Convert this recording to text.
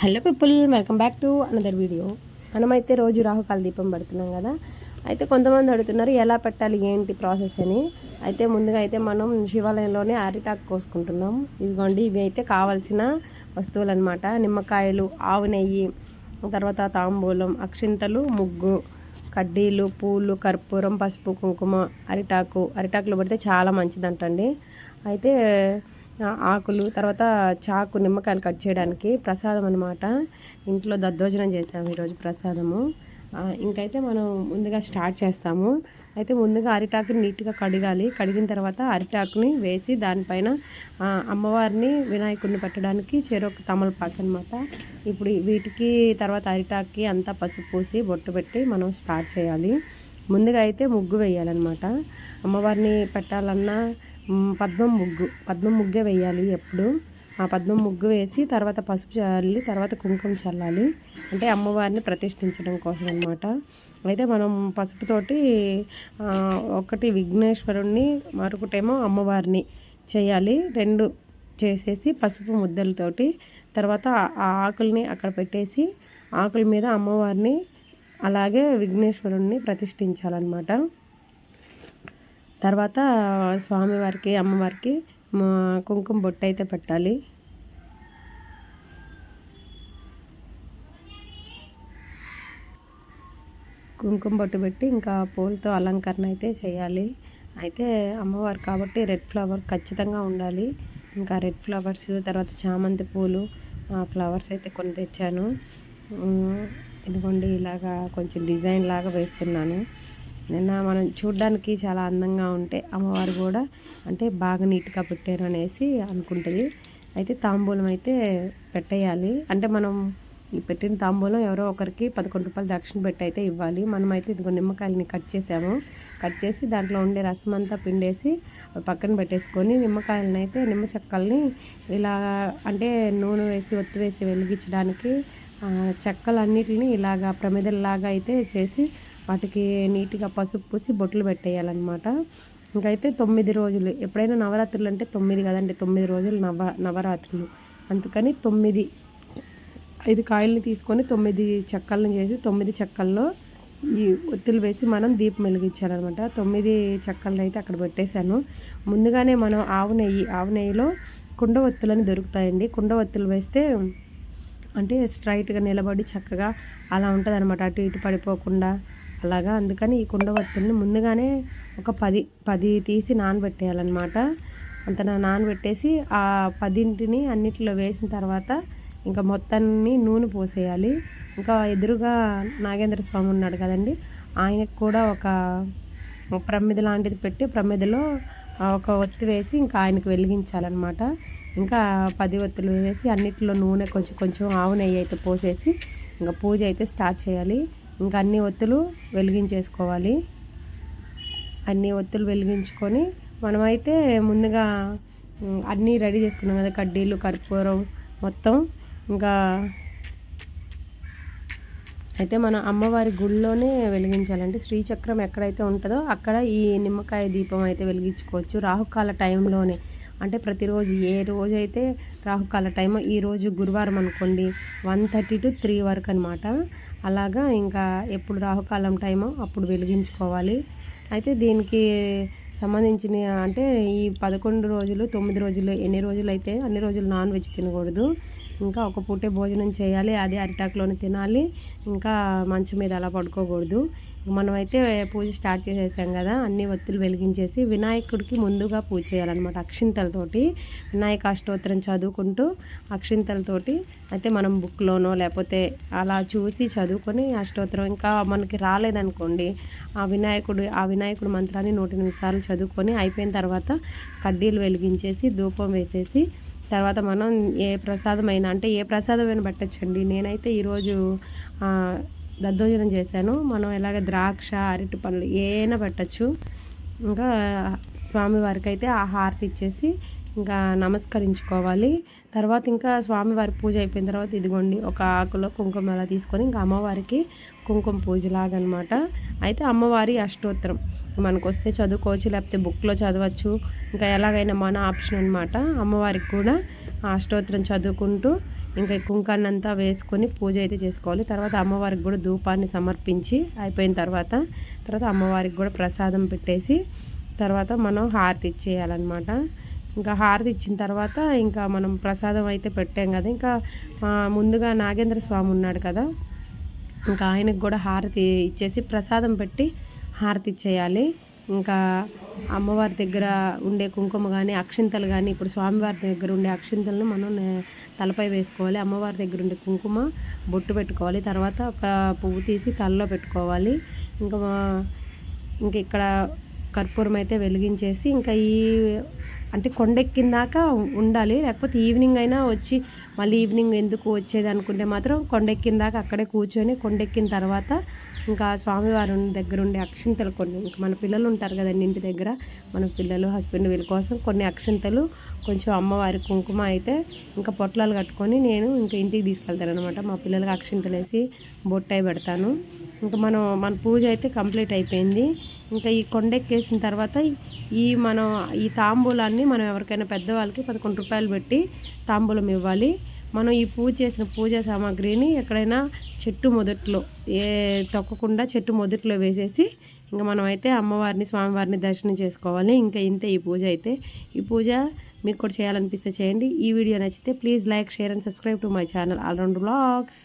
Hello people welcome back to another video మనమైతే రోజు రాహుకాల దీపం పెడుతున్నాం కదా. అయితే కొంతమంది అడుగుతున్నారు ఎలా పెట్టాలి ఏంటి ప్రాసెస్ అని. అయితే ముందుగా అయితే మనం శివాలయంలోనే అరిటాకు కోసుకుంటున్నాం. ఇదిగోండి ఇవి అయితే కావాల్సిన వస్తువులు అనమాట నిమ్మకాయలు ఆవు నెయ్యి తర్వాత తాంబూలం అక్షింతలు ముగ్గు కడ్డీలు పూలు కర్పూరం పసుపు కుంకుమ అరిటాకు. అరిటాకులు పడితే చాలా మంచిదంటండి. అయితే ఆకులు తర్వాత చాకు నిమ్మకాయలు కట్ చేయడానికి ప్రసాదం అనమాట ఇంట్లో దద్దోజనం చేసాము ఈరోజు ప్రసాదము. ఇంకైతే మనం ముందుగా స్టార్ట్ చేస్తాము. అయితే ముందుగా అరిటాకుని నీట్గా కడగాలి. కడిగిన తర్వాత అరిటాకుని వేసి దానిపైన అమ్మవారిని వినాయకుడిని పెట్టడానికి చెరొక తమలపాకు అనమాట ఇప్పుడు వీటికి తర్వాత అరిటాకుకి అంతా పసుపు పూసి బొట్టు పెట్టి మనం స్టార్ట్ చేయాలి. ముందుగా అయితే ముగ్గు వేయాలన్నమాట. అమ్మవారిని పెట్టాలన్నా పద్మం ముగ్గు. పద్మం ముగ్గే వేయాలి ఎప్పుడు. ఆ పద్మం ముగ్గు వేసి తర్వాత పసుపు చల్లి తర్వాత కుంకుమ చల్లాలి. అంటే అమ్మవారిని ప్రతిష్ఠించడం కోసం అనమాట అయితే మనం పసుపుతోటి ఒకటి విఘ్నేశ్వరుణ్ణి మరొకటేమో అమ్మవారిని చేయాలి. రెండు చేసేసి పసుపు ముద్దలతోటి తర్వాత ఆ ఆకుల్ని అక్కడ పెట్టేసి ఆకుల మీద అమ్మవారిని అలాగే విఘ్నేశ్వరుణ్ణి ప్రతిష్ఠించాలన్నమాట. తర్వాత స్వామివారికి అమ్మవారికి మా కుంకుమ బొట్టు అయితే పెట్టాలి. కుంకుమ బొట్టు పెట్టి ఇంకా పూలతో అలంకరణ అయితే చేయాలి. అయితే అమ్మవారు కాబట్టి రెడ్ ఫ్లవర్ ఖచ్చితంగా ఉండాలి. ఇంకా రెడ్ ఫ్లవర్స్ తర్వాత చామంతి పూలు ఫ్లవర్స్ అయితే కొన్ని తెచ్చాను. ఇదిగోండి ఇలాగా కొంచెం డిజైన్ లాగా వేస్తున్నాను. నిన్న మనం చూడ్డానికి చాలా అందంగా ఉంటే అమ్మవారు కూడా అంటే బాగా నీట్గా పెట్టారు అనేసి అనుకుంటుంది. అయితే తాంబూలం అయితే పెట్టేయాలి. అంటే మనం పెట్టిన తాంబూలం ఎవరో ఒకరికి పదకొండు రూపాయలు దక్షిణ పెట్టి అయితే ఇవ్వాలి. మనమైతే ఇదిగో నిమ్మకాయలని కట్ చేసాము. కట్ చేసి దాంట్లో ఉండే రసం అంతా పిండేసి పక్కన పెట్టేసుకొని నిమ్మకాయలని అయితే నిమ్మ చెక్కల్ని ఇలా అంటే నూనె వేసి ఒత్తి వేసి వెలిగించడానికి చెక్కలన్నిటిని ఇలాగా ప్రమిదల్లాగా అయితే చేసి వాటికి నీట్గా పసుపు పూసి బొట్లు పెట్టేయాలన్నమాట. ఇంకైతే తొమ్మిది రోజులు. ఎప్పుడైనా నవరాత్రులు అంటే తొమ్మిది కదండి తొమ్మిది రోజులు నవ నవరాత్రులు. అందుకని తొమ్మిది ఐదు కాయల్ని తీసుకొని తొమ్మిది చెక్కలను చేసి తొమ్మిది చెక్కల్లో ఈ ఒత్తులు వేసి మనం దీపం వెలిగించాలన్నమాట. తొమ్మిది చెక్కలను అయితే అక్కడ పెట్టేశాను. ముందుగానే మనం ఆవు నెయ్యి ఆవు నెయ్యిలో కుండ ఒత్తులని దొరుకుతాయండి. కుండ ఒత్తులు వేస్తే అంటే స్ట్రైట్గా నిలబడి చక్కగా అలా ఉంటుంది అనమాట అటు ఇటు పడిపోకుండా అలాగా అందుకని ఈ కుండ ఒత్తుల్ని ముందుగానే ఒక పది పది తీసి నానబెట్టేయాలన్నమాట. అంత నానబెట్టేసి ఆ పదింటిని అన్నిటిలో వేసిన తర్వాత ఇంకా మొత్తాన్ని నూనె పోసేయాలి. ఇంకా ఎదురుగా నాగేంద్ర స్వామి ఉన్నాడు కదండి ఆయనకు కూడా ఒక ప్రమిద లాంటిది పెట్టి ప్రమిదలో ఒక ఒత్తి వేసి ఇంకా ఆయనకు వెలిగించాలన్నమాట. ఇంకా పది ఒత్తులు వేసి అన్నిట్లో నూనె కొంచెం కొంచెం ఆవు నెయ్యి అయితే పోసేసి ఇంకా పూజ అయితే స్టార్ట్ చేయాలి. ఇంకా అన్ని ఒత్తులు వెలిగించేసుకోవాలి. అన్ని ఒత్తులు వెలిగించుకొని మనమైతే ముందుగా అన్నీ రెడీ చేసుకున్నాం కదా కడ్డీలు కర్పూరం మొత్తం. ఇంకా అయితే మన అమ్మవారి గుళ్ళోనే వెలిగించాలంటే శ్రీచక్రం ఎక్కడైతే ఉంటుందో అక్కడ ఈ నిమ్మకాయ దీపం అయితే వెలిగించుకోవచ్చు. రాహుకాల టైంలోనే అంటే ప్రతిరోజు ఏ రోజు అయితే రాహుకాల టైం ఈ రోజు గురువారం అనుకోండి వన్ థర్టీ టు త్రీ వరకు అనమాట అలాగా ఇంకా ఎప్పుడు రాహుకాలం టైమో అప్పుడు వెలిగించుకోవాలి. అయితే దీనికి సంబంధించిన అంటే ఈ పదకొండు రోజులు తొమ్మిది రోజులు ఎన్ని రోజులు అయితే అన్ని రోజులు నాన్ వెజ్ తినకూడదు. ఇంకా ఒక పూటే భోజనం చేయాలి అదే అరిటాకులోనే తినాలి. ఇంకా మంచం మీద అలా పడుకోకూడదు. మనమైతే పూజ స్టార్ట్ చేసేసాం కదా అన్ని ఒత్తులు వెలిగించేసి వినాయకుడికి ముందుగా పూజ చేయాలన్నమాట అక్షింతలతోటి. వినాయక అష్టోత్తరం చదువుకుంటూ అక్షింతలతోటి అయితే మనం బుక్లోనో లేకపోతే అలా చూసి చదువుకొని అష్టోత్తరం ఇంకా మనకి రాలేదనుకోండి ఆ వినాయకుడు ఆ వినాయకుడు మంత్రాన్ని నూట ఎనిమిది సార్లు చదువుకొని అయిపోయిన తర్వాత కడ్డీలు వెలిగించేసి ధూపం వేసేసి తర్వాత మనం ఏ ప్రసాదమైనా అంటే ఏ ప్రసాదమైనా పెట్టచ్చండి. నేనైతే ఈరోజు దద్దోజనం చేశాను. మనం ఎలాగ ద్రాక్ష అరటి పండ్లు ఏమైనా పెట్టచ్చు. ఇంకా స్వామివారికి అయితే ఆ హారతి ఇచ్చేసి ఇంకా నమస్కరించుకోవాలి. తర్వాత ఇంకా స్వామివారి పూజ అయిపోయిన తర్వాత ఇదిగోండి ఒక ఆకులో కుంకుమ అలా తీసుకొని ఇంకా అమ్మవారికి కుంకుమ పూజలాగా అనమాట అయితే అమ్మవారి అష్టోత్తరం. మనకు వస్తే చదువుకోవచ్చు లేకపోతే బుక్లో చదవచ్చు. ఇంకా ఎలాగైనా మన ఆప్షన్ అనమాట అమ్మవారికి కూడా అష్టోత్తరం చదువుకుంటూ ఇంకా ఈ కుంకాన్ని అంతా వేసుకొని పూజ అయితే చేసుకోవాలి. తర్వాత అమ్మవారికి కూడా ధూపాన్ని సమర్పించి అయిపోయిన తర్వాత తర్వాత అమ్మవారికి కూడా ప్రసాదం పెట్టేసి తర్వాత మనం హారతి ఇచ్చేయాలన్నమాట. ఇంకా హారతి ఇచ్చిన తర్వాత ఇంకా మనం ప్రసాదం అయితే పెట్టాం కదా. ఇంకా ముందుగా నాగేంద్ర స్వామి ఉన్నాడు కదా. ఇంకా ఆయనకు కూడా హారతి ఇచ్చేసి ప్రసాదం పెట్టి హారతి ఇచ్చేయాలి. ఇంకా అమ్మవారి దగ్గర ఉండే కుంకుమ కానీ అక్షింతలు కానీ ఇప్పుడు స్వామివారి దగ్గర ఉండే అక్షింతలను మనం తలపై వేసుకోవాలి. అమ్మవారి దగ్గర ఉండే కుంకుమ బొట్టు పెట్టుకోవాలి. తర్వాత ఒక పువ్వు తీసి తలలో పెట్టుకోవాలి. ఇంకా ఇంకా ఇంక ఇక్కడ కర్పూరం అయితే వెలిగించేసి ఇంకా ఈ అంటే కొండెక్కిన దాకా ఉండాలి. లేకపోతే ఈవినింగ్ అయినా వచ్చి మళ్ళీ ఈవినింగ్ ఎందుకు వచ్చేది అనుకుంటే మాత్రం కొండెక్కిన దాకా అక్కడే కూర్చొని కొండెక్కిన తర్వాత ఇంకా స్వామివారి దగ్గర ఉండే అక్షింతలు కొన్ని ఇంకా మన పిల్లలు ఉంటారు కదండి ఇంటి దగ్గర మన పిల్లలు హస్బెండ్ వీళ్ళ కోసం కొన్ని అక్షింతలు కొంచెం అమ్మవారి కుంకుమ అయితే ఇంకా పొట్లాలు కట్టుకొని నేను ఇంకా ఇంటికి తీసుకెళ్తాను అనమాట మా పిల్లలకి అక్షింతలు వేసి బొట్టై పెడతాను. ఇంకా మనం మన పూజ అయితే కంప్లీట్ అయిపోయింది. ఇంకా ఈ కొండెక్కేసిన తర్వాత ఈ మనం ఈ తాంబూలాన్ని మనం ఎవరికైనా పెద్దవాళ్ళకి పదకొండు రూపాయలు పెట్టి తాంబూలం ఇవ్వాలి. మనం ఈ పూజ చేసిన పూజా సామాగ్రిని ఎక్కడైనా చెట్టు మొదట్లో ఏ తొక్కకుండా చెట్టు మొదట్లో వేసేసి ఇంకా మనం అయితే అమ్మవారిని స్వామివారిని దర్శనం చేసుకోవాలి. ఇంకా ఇంతే ఈ పూజ అయితే. ఈ పూజ మీకు కూడా చేయాలనిపిస్తే చేయండి. ఈ వీడియో నచ్చితే please like share and subscribe to my channel. All round blogs.